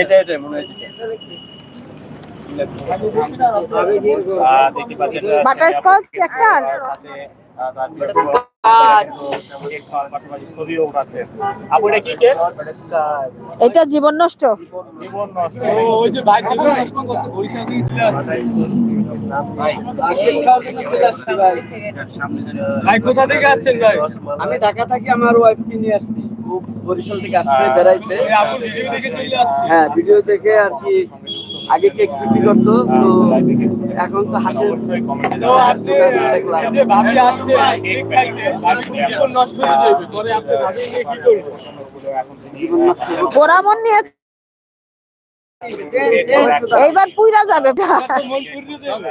এটা এটা মনে হয় বাটারস্কচ একটা আর ছবিও উঠাচ্ছেন আপু এটা কি কেস এটা জীবন নষ্ট। জীবন নষ্ট ওই যে বাইক থেকে নষ্ট করছে বরিশাল থেকে চলে আসছে ভাই কোথা থেকে আসছেন ভাই? আমি ঢাকা থেকে আমার ওয়াইফকে নিয়ে আসছি। বরিশাল থেকে আসছে বেড়াইতে আপু ভিডিও দেখে চলে আসছে। হ্যাঁ ভিডিও দেখে আর কি আগে কেক বিক্রি করতো তো এখন তো হয়ে যাবে। পরে আপনি নিয়ে এইবার পুইরা যাবে মন পুড়ে যাবে।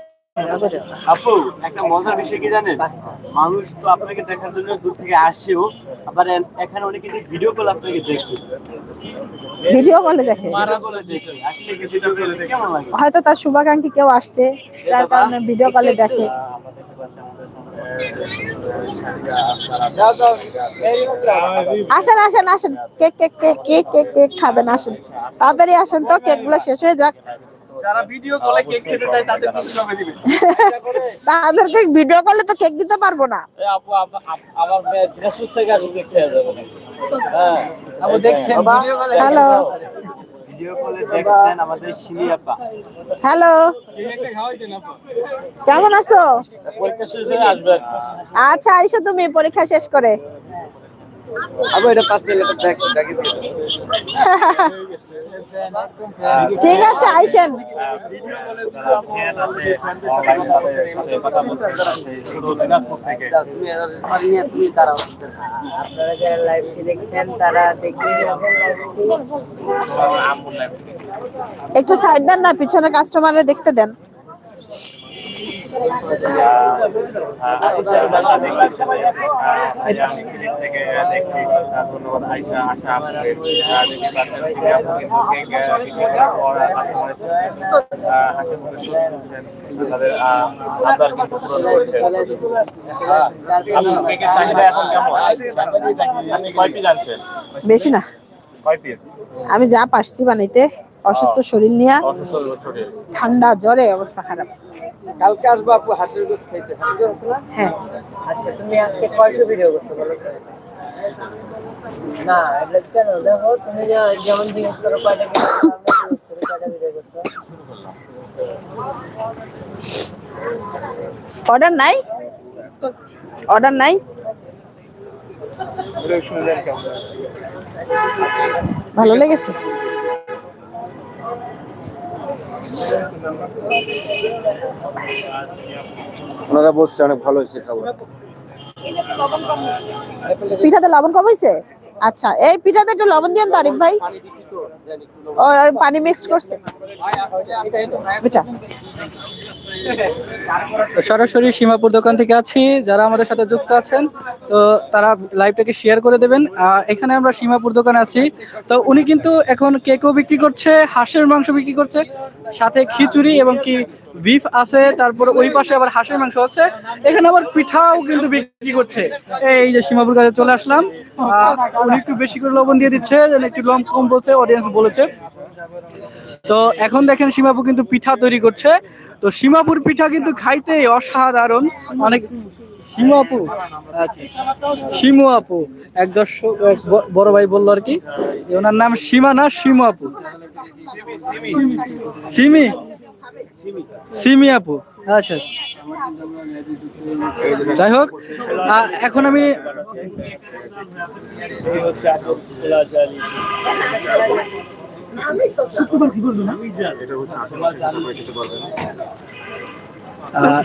আপু একটা মজার বিষয় কি জানেন? মানুষ তো আপনাকে দেখার জন্য দূর থেকে আসেও আবার এখানে অনেকে ভিডিও কল আপনাকে দেখে। ভিডিও কলে দেখে। মারা বলে দেখে। আসলে কিছুটা আপনাদের কেমন লাগে? হয়তো তার শুভাকাঙ্ক্ষী কেউ আসছে তার কারণে ভিডিও কলে দেখে। আসেন আসেন আসেন। Cake cake cake cake cake cake খাবেন আসেন। তাড়াতাড়ি আসেন তো কেকগুলো শেষ হয়ে যাক। যারা ভিডিও কলে কেক খেতে চায় তাদের কিছু দিবেন তাদেরকে ভিডিও কলে তো কেক দিতে পারব না। আপু আপ- আপ- আবার ফেসবুক থেকে আসলে দেখতে যাবে হ্যাঁ। আপু দেখছেন ভিডিও কলে হ্যালো ভিডিও কলে দেখছেন আমাদের সিনি আপা। হ্যালো কেমন আছো? আচ্ছা আইসো তুমি পরীক্ষা শেষ করে। আপু এটা পাঁচ ব্যাগ ব্যাগে দিয়ে ঠিক আছে আইসেন। আপনারা যারা লাইভটি দেখছেন তারা দেখে একটু সাইড দেন না পিছনে কাস্টমারে দেখতে দেন। আইসা আল্লাহ দেখতেছে আমি সিলেট থেকে দেখছি ধন্যবাদ আইসা আশা দেখতে পাচ্ছেন তিনি আপু কিন্তু কেক আহ, বিক্রি করার পর আহ, কাস্টমারের সাথে, আহ, হাসি মুখে চলছেন তাদের আবদার কিন্তু পূরণ করছেন আপু কেকের চাহিদা এখন কেমন আপনি কয় পিস আনছেন বেশি না। কয় পিস আমি যা পারছি বানাইতে অসুস্থ শরীর নিয়ে ঠান্ডা জ্বরে অবস্থা খারাপ। কালকে আসব আপু হাসির গোস খাইতে। হাসির গোস আছে না? হ্যাঁ। আচ্ছা তুমি আজকে কয়শো ভিডিও করছ বলো না এটা কেন? দেখো তুমি যেমন জিজ্ঞেস করো কয়টা কয়টা ভিডিও করছ। অর্ডার নাই? অর্ডার নাই? ভালো লেগেছে? ওনারা বলছে অনেক ভালো হয়েছে খাবার। পিঠাতে লবণ কম হয়েছে? আচ্ছা এই পিঠাতে একটু লবণ দিয়েন তারিফ ভাই। ও পানি মিক্সড করছে। এটা। সরাসরি সীমাপুর দোকান থেকে আছি যারা আমাদের সাথে যুক্ত আছেন তো তারা লাইভটাকে শেয়ার করে দেবেন। আহ, এখানে আমরা সীমাপুর দোকানে আছি। তো উনি কিন্তু এখন কেকও বিক্রি করছে হাঁসের মাংস বিক্রি করছে সাথে খিচুড়ি এবং কি বিফ আছে তারপর ওই পাশে আবার হাঁসের মাংস আছে। এখানে আবার পিঠাও কিন্তু বিক্রি করছে। এই যে সীমাপুর কাছে চলে আসলাম। উনি একটু বেশি করে লবণ দিয়ে দিচ্ছে একটু লম কম বলছে অডিয়েন্স বলেছে। তো এখন দেখেন সীমাপু কিন্তু পিঠা তৈরি করছে। তো সীমাপুর পিঠা কিন্তু খাইতে অসাধারণ। অনেক সীমু আপু আচ্ছা শিমু আপু এক দর্শক বড় ভাই বলল আর কি ওনার নাম সীমা না শিমু আপু সিমি। সিমি? আপু আচ্ছা আচ্ছা। যাই হোক আহ, এখন আমি আহ,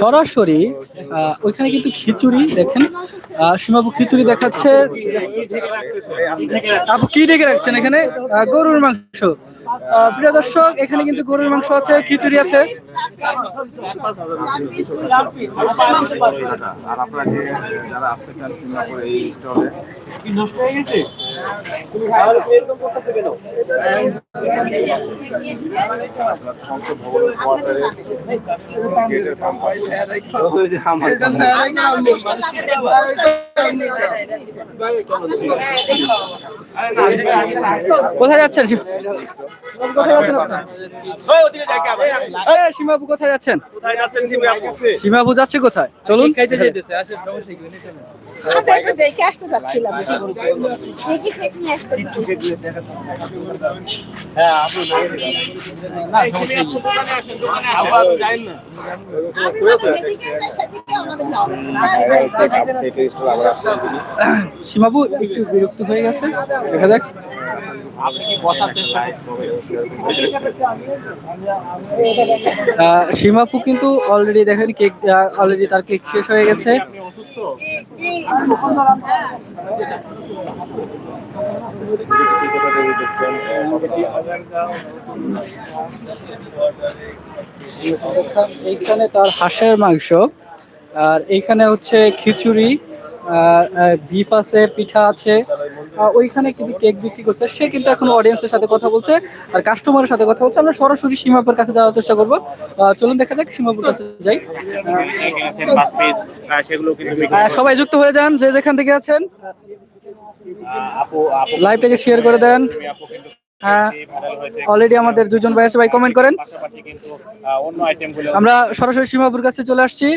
সরাসরি ওইখানে কিন্তু খিচুড়ি, দেখেন সীমাপু খিচুড়ি দেখাচ্ছে। আপু, কি ডেকে রাখছেন এখানে? গরুর মাংস। প্রিয় দর্শক, এখানে কিন্তু গরুর মাংস আছে, খিচুড়ি আছে। আর আপনারা যে যারা আসতে চান এই স্টলে কি নষ্ট হয়ে গেছে কোথায় যাচ্ছেন? সীমাবু কোথায় যাচ্ছেন? সীমাবু যাচ্ছে কোথায়? চলুন। আসতে যাচ্ছিলাম সীমাবু একটু বিরক্ত হয়ে গেছে। দেখা যাক। সীমাপু কিন্তু অলরেডি দেখেন কেক অলরেডি তার কেক শেষ হয়ে গেছে। এইখানে তার হাঁসের মাংস, আর এইখানে হচ্ছে খিচুড়ি বিফ আছে, পিঠা আছে। ওইখানে কিন্তু কেক বিক্রি করছে। সে কিন্তু এখন অডিয়েন্সের সাথে কথা বলছে আর কাস্টমারের সাথে কথা বলছে। আমরা সরাসরি সীমাপুর কাছে যাওয়ার চেষ্টা করব। চলুন দেখা যাক সীমাপুর কাছে যাই। সবাই যুক্ত হয়ে যান, যে যেখান থেকে আছেন। লাইভটাকে শেয়ার করে দেন। হ্যাঁ অলরেডি আমাদের দুজন ভাই আছে, ভাই কমেন্ট করেন। আমরা সরাসরি সীমাপুর কাছে চলে আসছি।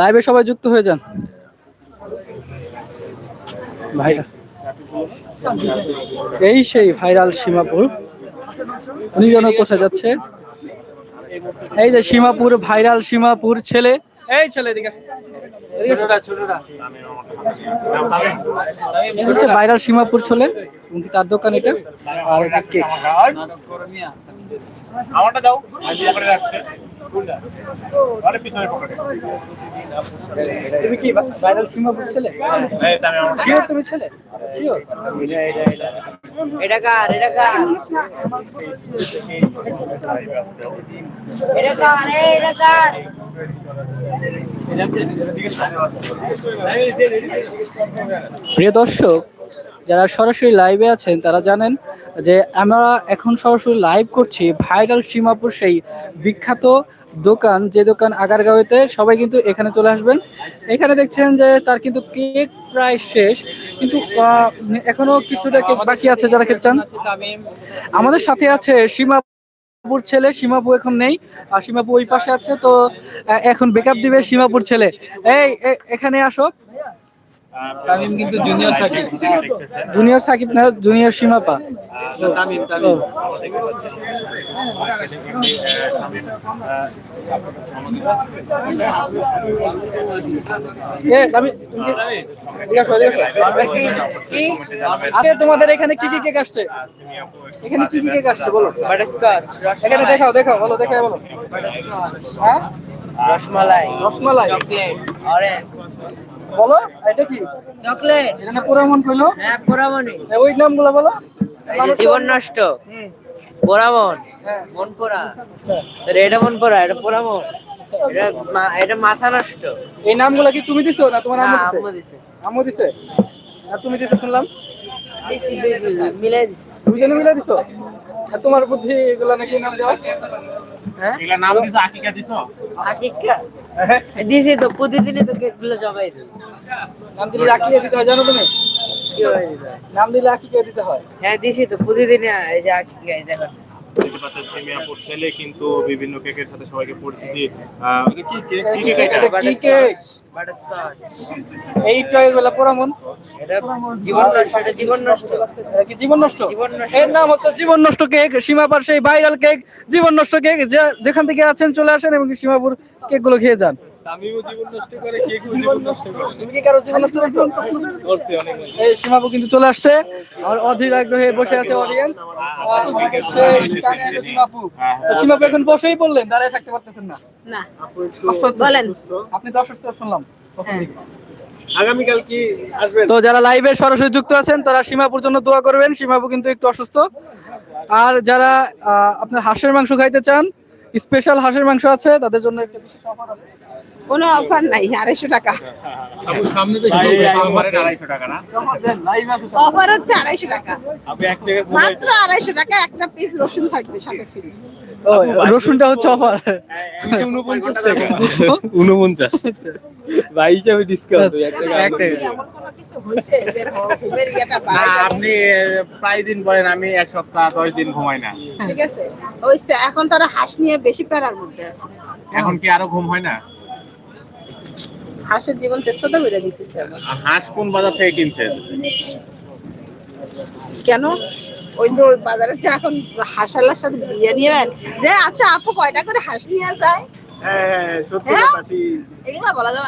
লাইভে সবাই যুক্ত হয়ে যান। ভাইরা এই সেই ভাইরাল সীমাপুর। উনি যেন কোথায় যাচ্ছে? এই যে সীমাপুর ভাইরাল সীমাপুর ছেলে। এই ছেলে হচ্ছে ভাইরাল সীমাপুর ছেলে। তার দোকান এটা? আর কেক আমারটা দাও। তুমি কি ভাইরাল ছেলে? শিওর তুমি ছেলে? এটা কার এটা কার? এটা কার এটা কার? প্রিয় দর্শক যারা সরাসরি লাইভে আছেন তারা জানেন যে আমরা এখন সরাসরি লাইভ করছি ভাইরাল সীমাপুর সেই বিখ্যাত দোকান, যে দোকান আগারগাঁওতে সবাই কিন্তু এখানে চলে আসবেন। এখানে দেখছেন যে তার কিন্তু কেক প্রায় শেষ, কিন্তু এখনও কিছুটা কেক বাকি আছে যারা খেতে চান। আমাদের সাথে আছে সীমাপুর ছেলে, সীমাপু এখন নেই, আর সীমাপু ওই পাশে আছে, তো এখন বেকআপ দিবে সীমাপুর ছেলে। এই, এখানে আসো। তামিম কিন্তু জুনিয়র সাকিব। জুনিয়র সাকিব না জুনিয়র সীমাপা তামিম ও, এ, আমি- তুমি কি- এদিকে আসো, এদিকে আসো। আজকে তোমাদের এখানে কি কি কেক আসছে? এখানে কি কি কেক আসছে বলো। এখানে দেখাও দেখাও বলো দেখাও বলো। হ্যাঁ? রসমালাই রসমালাই? চকলেট অরেঞ্জ বলো এটা কি? চকলেট। এখানে পুরামন কইলো? হ্যাঁ পোড়ামনি ওই নামগুলো বলো। জীবন নষ্ট। পোড়ামন। হ্যাঁ। মন পোড়া আচ্ছা এটা মন পোড়া এটা পোড়ামন। এটা এটা মাথা নষ্ট। এই নামগুলো কি তুমি দিছো না তোমার আম্মু আম্মু দিছে? আম্মু দিছে? আর তুমি দিছো শুনলাম। দিছি মিলাই দিছি। দুজনে মিলে দিছো? আর তোমার বুদ্ধি এগুলো নাকি নাম দেওয়া? নাম দিছো আকিকা দিছো? আকিকা। দিছি তো প্রতিদিনই তো কেকগুলো জবাই দিই। নাম দিলে আকিকা দিতে হয় জানো তুমি? কি হয়? নাম দিলে আকিকা দিতে হয়। হ্যাঁ দিছি তো প্রতিদিনই এই যে আকিকা দেখো। দেখতে পাচ্ছেন সিমিয়াপুর ছেলে কিন্তু বিভিন্ন কেকের সাথে সবাইকে পরিচিতি আহ, কি কেক কি কেক এটা? এটা কি কেক বাটারস্কচ এইটা এগুলা পোরামন জীবন নষ্ট জীবন নষ্ট। জীবন নষ্ট? এর নাম হচ্ছে জীবন নষ্ট কেক সীমাপার সেই ভাইরাল কেক জীবন নষ্ট কেক যে- যেখান থেকে আছেন চলে আসেন এবং সীমাপুর কেকগুলো খেয়ে যান। তুমি কি কারও জীবন নষ্ট করছ? এই সীমাপু কিন্তু চলে আসছে। আর অধীর আগ্রহে বসে আছে অডিয়েন্স সীমাপু তো সীমাপু এখন বসেই বললেন দাঁড়ায় থাকতে পারতেছেন না। না। বলেন। আপনি তো অসুস্থ শুনলাম। আগামীকাল কি আসবেন? তো যারা লাইভে সরাসরি যুক্ত আছেন তারা সীমাপুর জন্য দোয়া করবেন। সীমাপু কিন্তু একটু অসুস্থ। আর যারা আহ, আপনার হাঁসের মাংস খাইতে চান স্পেশাল হাঁসের মাংস আছে তাদের জন্য একটা বিশেষ অফার আছে। কোনো অফার নাই আড়াইশো টাকা। অফার হচ্ছে আড়াইশো টাকা। মাত্র আড়াইশো টাকা একটা পিস রসুন থাকবে সাথে ফ্রি রসুনটা হচ্ছে অফার উনপঞ্চাশ টাকা। উনপঞ্চাশ। ভাই হিসাবে ডিসকাউন্ট এক টাকা এক টাকা। এমন কোনো কিছু হয়েছে যে ঘুমের ইয়েটা না বাড়ায় যাবে? আপনি প্রায় দিন বলেন আমি এক সপ্তাহ দশ দিন ঘুমাই না। ঠিক আছে? হইছে এখন তারা হাঁস নিয়ে বেশি প্যারার মধ্যে আছে। এখন কি আরও ঘুম হয় না? হাঁসের জীবন তেস্ততা করে দিতেছে হাঁস কোন বাজার থেকে কিনছেন কেন? ওই তো বাজারে যে এখন হাঁসালার সাথে বিয়ে নিবেন যে আচ্ছা আপু কয়টা করে হাঁস নিয়ে যায়? হ্যাঁ হ্যাঁ সত্যি হ্যাঁ? এগুলো বলা যাবে না।